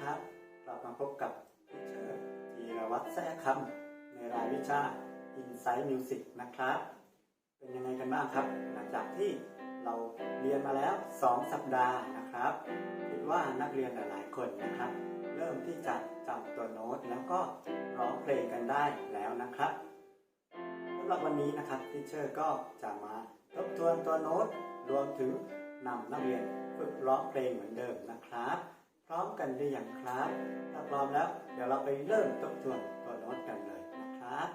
ครับกลับมาพบกับทิเชอร์ธีรวัตรแท้คำในรายวิชา Insight Music นะครับ เป็นยังไงกันบ้างครับ หลังจากที่เราเรียนมาแล้ว 2 สัปดาห์นะครับ คิดว่านักเรียนหลายๆคนนะครับ เริ่มที่จะจำตัวโน้ตแล้วก็ร้องเพลงกันได้แล้วนะครับสำหรับวันนี้นะครับทิเชอร์ก็จะมาทบทวนตัวโน้ตรวมถึงนำนักเรียนฝึกร้องเพลงเหมือนเดิมนะครับ พร้อมกันหรือยังครับถ้าพร้อมแล้ว เดี๋ยวเราไปเริ่มทบทวนตัวโน้ตกันเลยนะครับ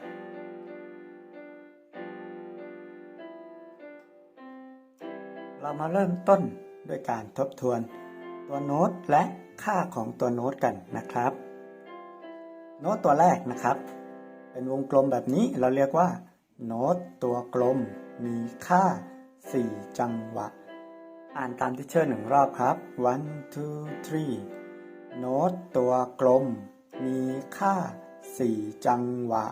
เรามาเริ่มต้นด้วยการทบทวนตัวโน้ตและค่าของตัวโน้ตกันนะครับ โน้ตตัวแรกนะครับ เป็นวงกลมแบบนี้เราเรียกว่า โน้ตตัวกลมมีค่า 4 จังหวะ อ่านตามที่เชอร์หนึ่งรอบครับ one two three โน้ตตัวกลม มีค่า 4 จังหวะ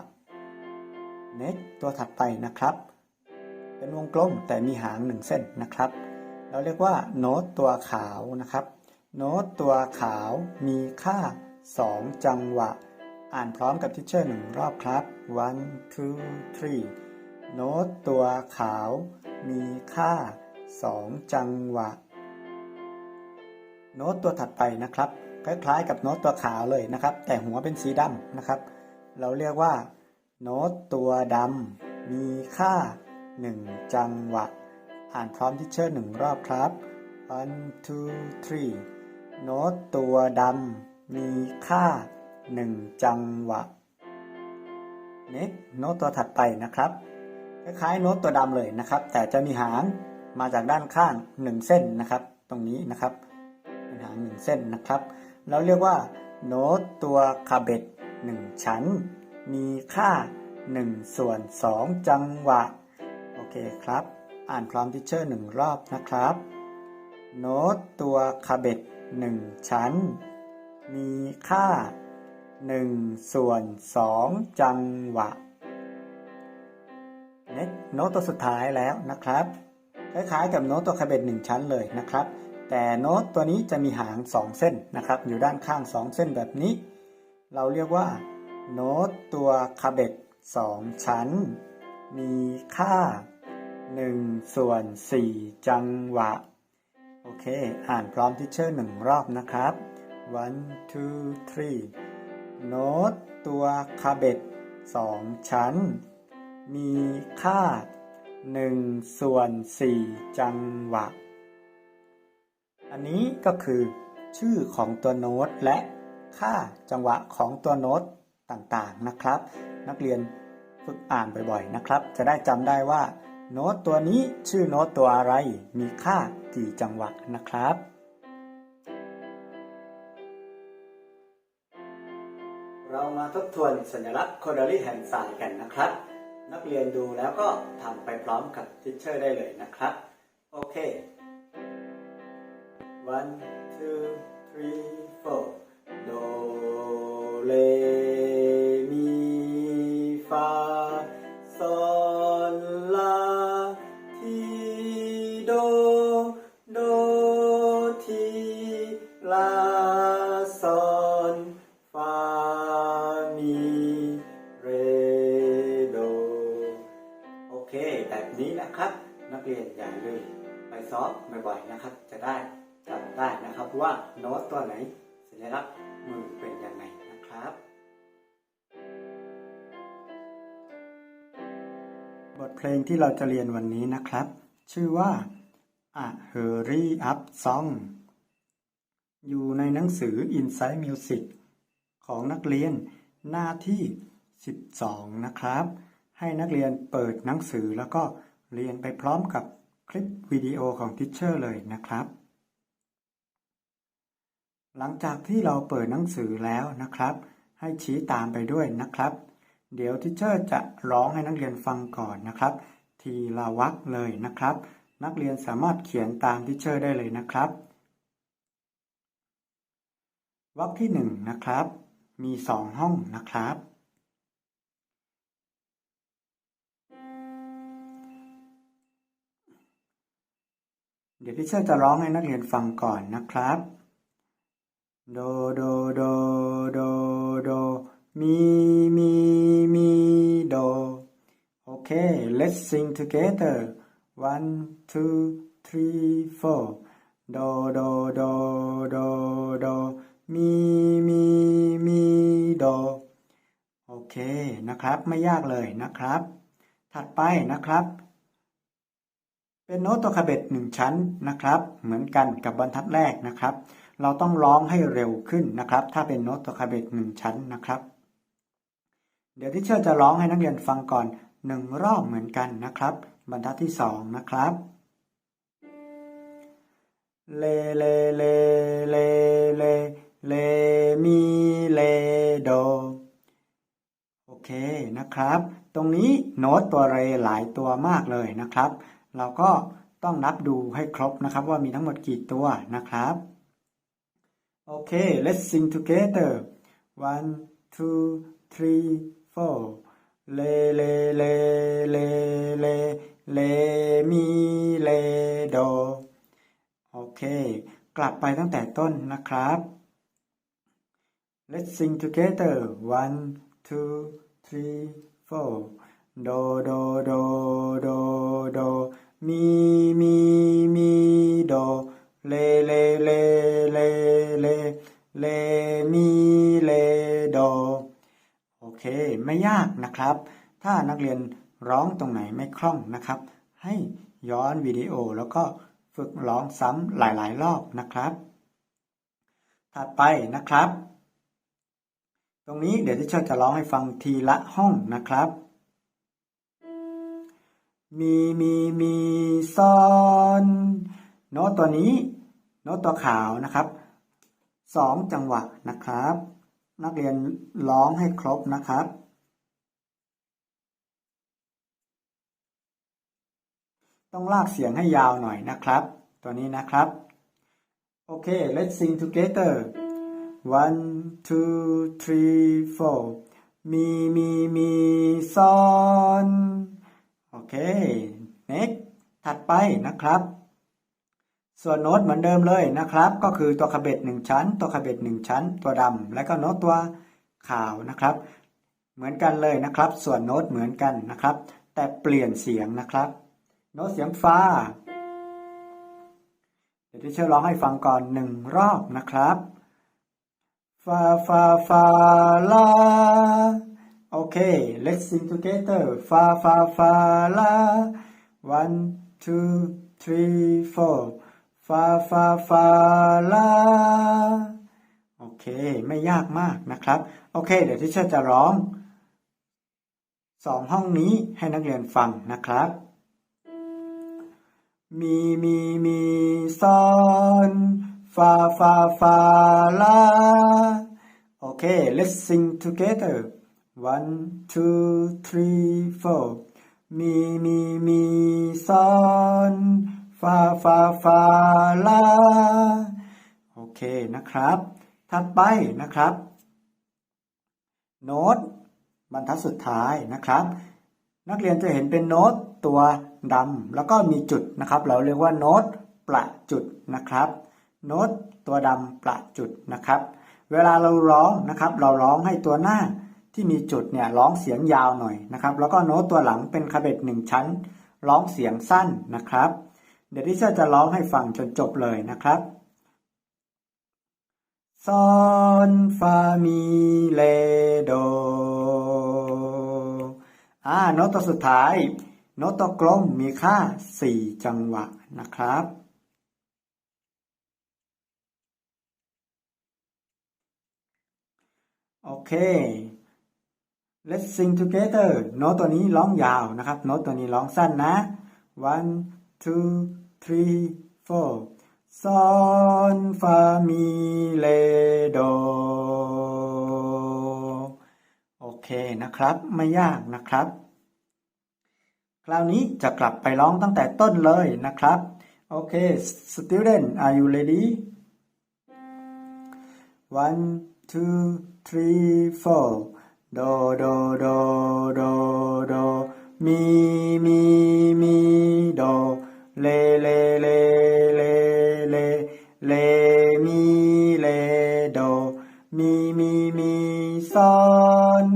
next ตัวถัดไปนะครับ เป็นวงกลมแต่มีหางหนึ่งเส้นนะครับ เราเรียกว่าโน้ตตัวขาวนะครับ โน้ตตัวขาวมีค่า 2 จังหวะ อ่านพร้อมกับทิเชอร์หนึ่งรอบครับ one two three โน้ตตัวขาวมีค่า 2จังหวะ โน้ตตัวถัดไปนะครับ คล้ายๆ กับโน้ตตัวขาวเลยนะครับ แต่หัวเป็นสีดำนะครับ เราเรียกว่า โน้ตตัวดำมีค่า 1 จังหวะ อ่านพร้อมที่เชอร์หนึ่งรอบครับ one two three โน้ตตัวดำมีค่า 1 จังหวะ next โน้ตตัวถัดไปนะครับ คล้ายๆโน้ตตัวดำเลยนะครับ แต่จะมีหาง มาจากด้านข้าง 1 เส้นนะครับ ตรงนี้นะครับเป็นหาง1เส้นนะครับเราเรียกว่าโน้ตตัวคาเบต1ชั้น มีค่า 1 ส่วน 2 จังหวะ โอเคครับ อ่านพร้อมทิเชอร์หนึ่งรอบนะครับ โน้ตตัวคาเบต1ชั้น มีค่า 1 ส่วน 2 จังหวะเน็ตโน้ตตัวสุดท้ายแล้วนะครับ คล้ายๆกับโน้ตตัวคาเบตหนึ่งชั้นเลยนะครับ แต่โน้ตตัวนี้จะมีหาง 2 เส้นนะครับ อยู่ด้านข้าง 2 เส้นแบบนี้ เราเรียกว่าโน้ตตัวคาเบต2ชั้น มีค่า1ส่วน4จังหวะ โอเค อ่านพร้อมทิเชอร์หนึ่งรอบนะครับ one two three โน้ตตัวคาเบต2ชั้น มีค่า 1ส่วน4จังหวะ อันนี้ก็คือชื่อของตัวโน้ตและค่าจังหวะของตัวโน้ตต่างๆนะครับ นักเรียนฝึกอ่านบ่อยๆนะครับ จะได้จำได้ว่า โน้ตตัวนี้ชื่อโน้ตตัวอะไร มีค่ากี่จังหวะนะครับเรามาทบทวนสัญลักษณ์โคดอรี่แฮนด์ไซน์กันนะครับ นักเรียนดูแล้วก็ทำไปพร้อมกับทิชเชอร์ได้เลยนะครับ โอเค one two three four do re จะได้จำได้นะครับว่าโน้ตตัวไหนสัญลักษณ์มือเป็นยังไงนะครับ บทเพลงที่เราจะเรียนวันนี้นะครับ ชื่อว่า A Hurry Up Song อยู่ในหนังสือ Inside Music ของนักเรียนหน้าที่ 12 นะครับ ให้นักเรียนเปิดหนังสือแล้วก็เรียนไปพร้อมกับ คลิปวิดีโอของทิชเชอร์เลยนะครับ หลังจากที่เราเปิดหนังสือแล้วนะครับ ให้ชี้ตามไปด้วยนะครับ เดี๋ยวทิชเชอร์จะร้องให้นักเรียนฟังก่อนนะครับ ทีละวรรคเลยนะครับ นักเรียนสามารถเขียนตามทิชเชอร์ได้เลยนะครับวรรคที่หนึ่งนะครับ มีสองห้องนะครับ เดี๋ยวทิเชอร์จะร้องให้นักเรียนฟังก่อนนะครับ โด โด โด โด โด มี มี มี โด Okay let's sing together one two three four โด โด โด โด โด มี มี มี โด โอเคนะครับ ไม่ยากเลยนะครับ ถัดไปนะครับ เป็นโน้ตตัวคาเบตหนึ่งชั้นนะครับ เหมือนกันกับบรรทัดแรกนะครับ เราต้องร้องให้เร็วขึ้นนะครับ ถ้าเป็นโน้ตตัวคาเบตหนึ่งชั้นนะครับ เดี๋ยวที่เชื่อจะร้องให้นักเรียนฟังก่อนหนึ่งรอบเหมือนกันนะครับ บรรทัดที่สองนะครับเลเลเลเลเลเลมีเลโดโอเคนะครับ ตรงนี้โน้ตตัวเรหลายตัวมากเลยนะครับ เราก็ต้องนับดูให้ครบนะครับ ว่ามีทั้งหมดกี่ตัวนะครับโอเค let's sing together one two three four เลเลเลเลเลเลมีเลโดโอเค กลับไปตั้งแต่ต้นนะครับ Let's sing together one two three four โดโดโดโดโด มีมีมีโดเลเลเลเลเลเลมีเลโดโอเค ไม่ยากนะครับ ถ้านักเรียนร้องตรงไหนไม่คล่องนะครับ ให้ย้อนวิดีโอแล้วก็ฝึกร้องซ้ำหลายๆ รอบนะครับ ถัดไปนะครับ ตรงนี้เดี๋ยวที่เชิญจะร้องให้ฟังทีละห้องนะครับ มีมีมีซอนโน้ตตัวนี้โน้ตตัวขาวนะครับสองจังหวะนะครับ นักเรียนร้องให้ครบนะครับ ต้องลากเสียงให้ยาวหน่อยนะครับ ตัวนี้นะครับ โอเค let's sing together one two three four มีมีมีซ้อน เค next ถัดไปนะครับ ส่วนโน้ตเหมือนเดิมเลยนะครับ ก็คือตัวคาเบตหนึ่งชั้น ตัวคาเบตหนึ่งชั้น ตัวดำและก็โน้ตตัวขาวนะครับ เหมือนกันเลยนะครับ ส่วนโน้ตเหมือนกันนะครับ แต่เปลี่ยนเสียงนะครับ โน้ตเสียงฟ้า เดี๋ยวที่เชื่อร้องให้ฟังก่อนหนึ่งรอบนะครับฟาฟาฟาลา โอเค let's sing together ฟาฟาฟาลา one two three four ฟาฟาฟาลาโอเค ไม่ยากมากนะครับ โอเค เดี๋ยวที่เชื่อจะร้องสองห้องนี้ให้นักเรียนฟังนะครับ มีมีมีซอนฟาฟาฟาลา โอเค let's sing together one two three four มีมีมีซอนฟาฟาฟาลาโอเคนะครับ ถัดไปนะครับ โน้ตบรรทัดสุดท้ายนะครับ นักเรียนจะเห็นเป็นโน้ตตัวดำแล้วก็มีจุดนะครับ เราเรียกว่าโน้ตประจุดนะครับ โน้ตตัวดำประจุดนะครับ เวลาเราร้องนะครับ เราร้องให้ตัวหน้า ที่มีจุดเนี่ยร้องเสียงยาวหน่อยนะครับ แล้วก็โน้ตตัวหลังเป็นคาเบตหนึ่งชั้น ร้องเสียงสั้นนะครับ เดี๋ยวที่เชอจะร้องให้ฟังจนจบเลยนะครับซอนฟามีเลโดอ่าโน้ตตัวสุดท้าย โน้ตตัวกลมมีค่า 4 จังหวะนะครับโอเค let's sing together โน้ตตัวนี้ร้องยาวนะครับ โน้ตตัวนี้ร้องสั้นนะ one two three four ซอนฟามีเลโดโอเคนะครับ ไม่ยากนะครับ คราวนี้จะกลับไปร้องตั้งแต่ต้นเลยนะครับ โอเค student are you ready one two three four โดโดโดโดโดมีมีมีโดเลเลเลเลเลเลมีเลโดมีมีมีซอน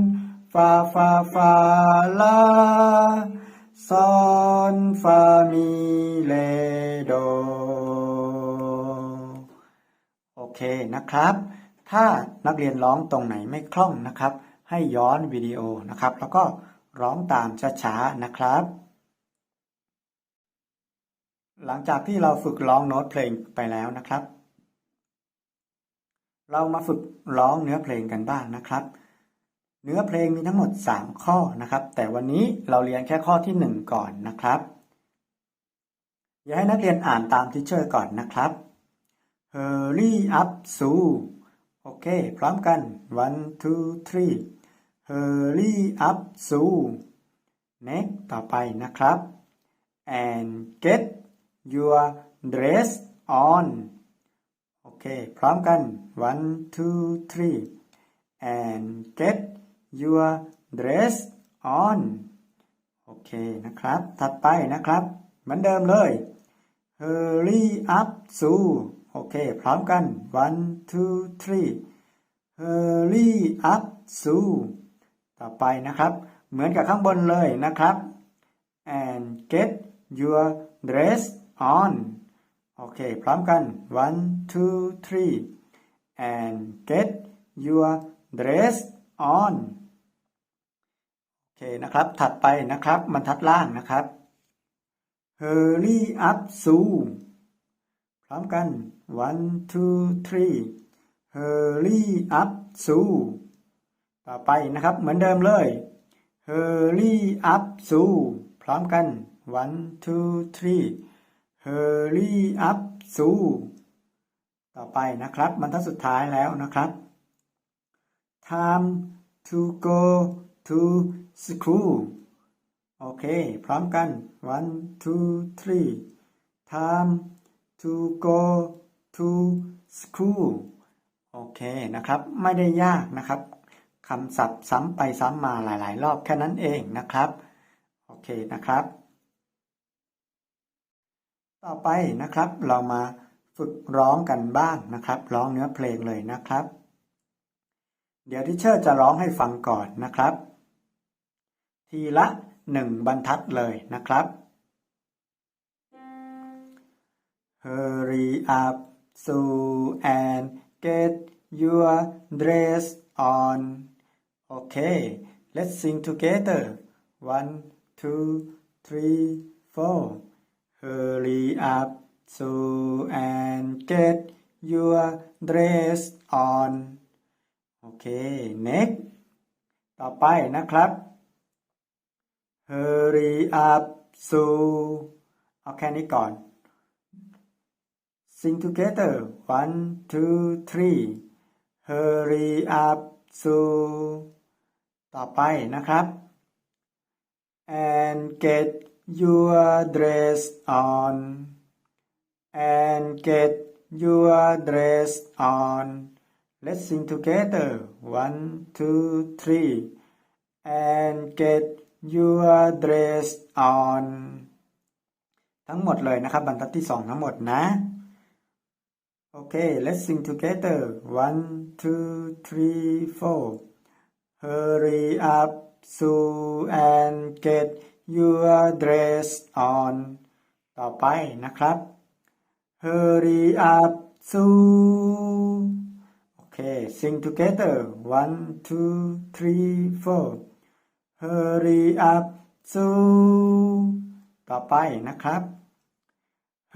ฟาฟาฟาลาซอนฟามีเลโดโอเคนะครับ ถ้านักเรียนร้องตรงไหนไม่คล่องนะครับ ให้ย้อนวิดีโอนะครับ แล้วก็ร้องตามช้าๆนะครับ หลังจากที่เราฝึกร้องโน้ตเพลงไปแล้วนะครับ เรามาฝึกร้องเนื้อเพลงกันบ้างนะครับ เนื้อเพลงมีทั้งหมด 3 ข้อนะครับ แต่วันนี้เราเรียนแค่ข้อที่ 1 ก่อนนะครับอย่าให้นักเรียนอ่านตามที่เชอร์ก่อนนะครับ Hurry up Sue โอเค พร้อมกัน one two three Hurry up Sue next ต่อไปนะครับ and get your dress on โอเค พร้อมกัน one two three and get your dress on โอเคนะครับ ถัดไปนะครับ เหมือนเดิมเลย hurry up Sue โอเค พร้อมกัน one two three hurry up Sue ต่อไปนะครับ เหมือนกับข้างบนเลยนะครับ and get your dress on โอเค พร้อมกัน one two three and get your dress on โอเคนะครับ ถัดไปนะครับบรรทัดล่างนะครับ hurry up Sue พร้อมกัน one two three hurry up Sue ต่อไปนะครับ เหมือนเดิมเลย hurry up Sue พร้อมกัน one two three hurry up Sue ต่อไปนะครับบรรทัดสุดท้ายแล้วนะครับ time to go to school โอเค พร้อมกัน one two three time to go to school โอเคนะครับ ไม่ได้ยากนะครับ คำศัพท์ซ้ำไปซ้ำมาหลาย ๆ รอบแค่นั้นเองนะครับ โอเคนะครับ ต่อไปนะครับเรามาฝึกร้องกันบ้างนะครับ ร้องเนื้อเพลงเลยนะครับ เดี๋ยวที่เชอร์จะร้องให้ฟังก่อนนะครับ ทีละหนึ่งบรรทัดเลยนะครับ Hurry up, Sue, and get your dress on. Okay, let's sing together. One, two, three, four. Hurry up, Sue, and get your dress on. Okay, next. ต่อไปนะครับ Hurry up, Sue. เอาแค่นี้ก่อน Sing together. One, two, three. Hurry up, Sue. ต่อไปนะครับ And get your dress on. And get your dress on. Let's sing together. One, two, three. And get your dress on. ทั้งหมดเลยนะครับบรรทัดที่สองทั้งหมดนะ Okay, let's sing together. One, two, three, four. Hurry up, Sue, and get your dress on. ต่อไปนะครับ Hurry up, Sue. Okay, sing together. One, two, three, four. Hurry up, Sue. ต่อไปนะครับ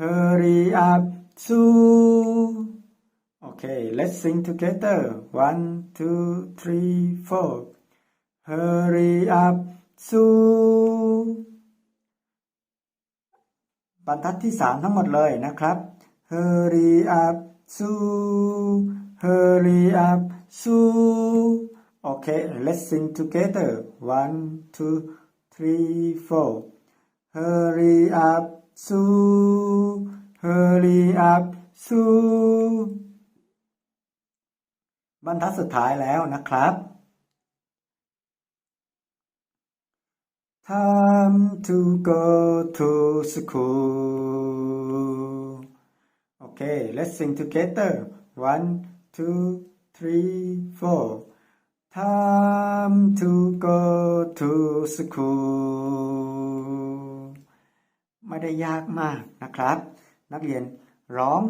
Hurry up, Sue. Okay, let's sing together. One, two, three, four. Hurry up, Sue. บรรทัดที่สามทั้งหมดเลยนะครับ Hurry up, Sue. Hurry up, Sue. Okay, let's sing together. One, two, three, four. Hurry up, Sue. Hurry up, Sue. บรรทัดสุดท้ายแล้วนะครับ Time to go to school. Okay, let's sing together. One, two, three four time to go to school ไม่ได้ยากมากนะครับ นักเรียนร้อง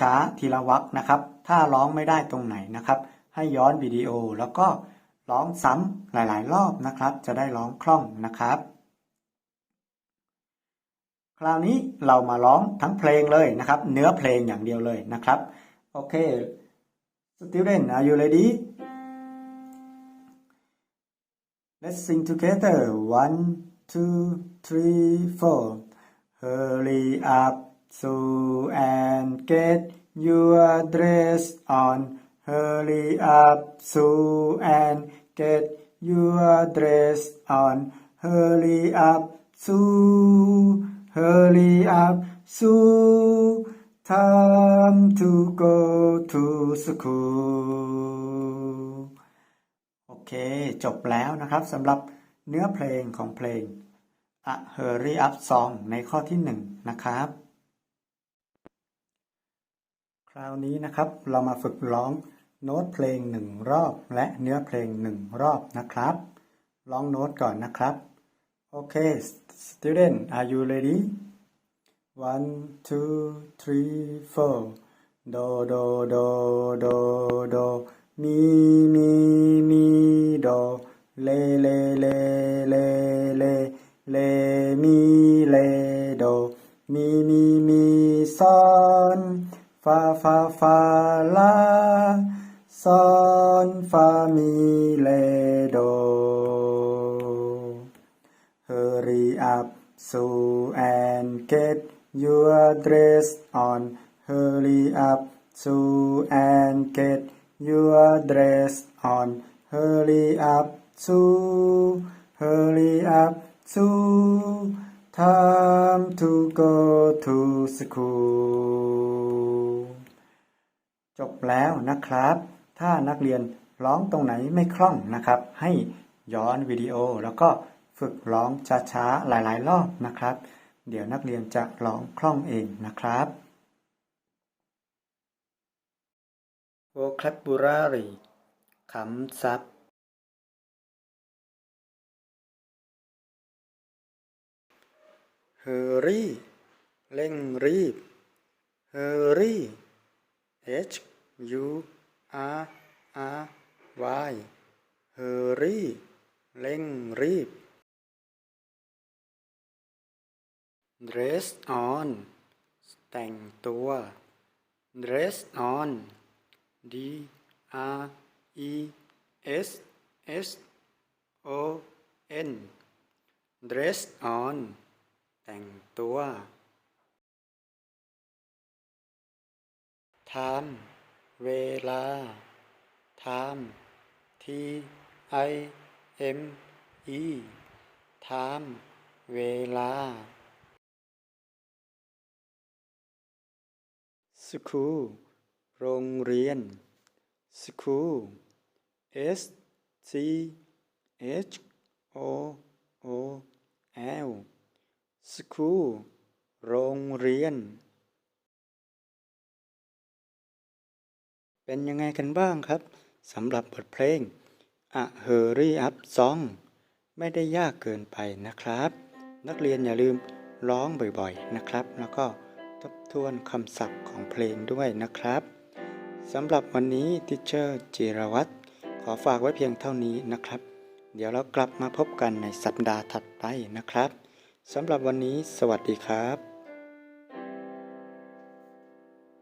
ช้าๆทีละวรรคนะครับ ถ้าร้องไม่ได้ตรงไหนนะครับ ให้ย้อนวิดีโอแล้วก็ร้องซ้ำหลาย ๆ รอบนะครับ จะได้ร้องคล่องนะครับ คราวนี้เรามาร้องทั้งเพลงเลยนะครับ เนื้อเพลงอย่างเดียวเลยนะครับ โอเค student are you ready let's sing together one two three four hurry up so and get your dress on hurry up so and get your dress on hurry up so hurry up so time to go to school โอเค จบแล้วนะครับสำหรับเนื้อเพลงของเพลง A Hurry Up Song ในข้อที่หนึ่งนะครับ คราวนี้นะครับเรามาฝึกร้องโน้ตเพลงหนึ่งรอบ และเนื้อเพลงหนึ่งรอบนะครับร้องโน้ตก่อนนะครับโอเค student are you ready one two three four do do do do do mi mi mi do le le le le le le mi fa fa fa la son fa mi le do Hurry up, Sue, and get your dress on. Hurry up, Sue, and get your dress on. Hurry up, Sue. Hurry up, Sue. Time to go to school. จบแล้วนะครับ ถ้านักเรียนร้องตรงไหนไม่คล่องนะครับ ให้ย้อนวิดีโอแล้วก็ฝึกร้องช้าๆหลายๆ รอบนะครับ เดี๋ยวนักเรียนจะร้องคล่องเองนะครับ vocabulary คำศัพท์ hurry เร่งรีบ hurry H U R R Y hurry เร่งรีบ dress on แต่งตัว dress on D R E S S O N dress on แต่งตัว time เวลา time T I M E time เวลา school โรงเรียน school S C H O O L school โรงเรียน เป็นยังไงกันบ้างครับสำหรับบทเพลง A Hurry Up Song ไม่ได้ยากเกินไปนะครับ นักเรียนอย่าลืมร้องบ่อยๆนะครับ แล้วก็ทบทวนคำศัพท์ของเพลงด้วยนะครับสำหรับวันนี้ทิเชอร์จิรวัตรขอฝากไว้เพียงเท่านี้นะครับ เดี๋ยวเรากลับมาพบกันในสัปดาห์ถัดไปนะครับสำหรับวันนี้ สวัสดีครับ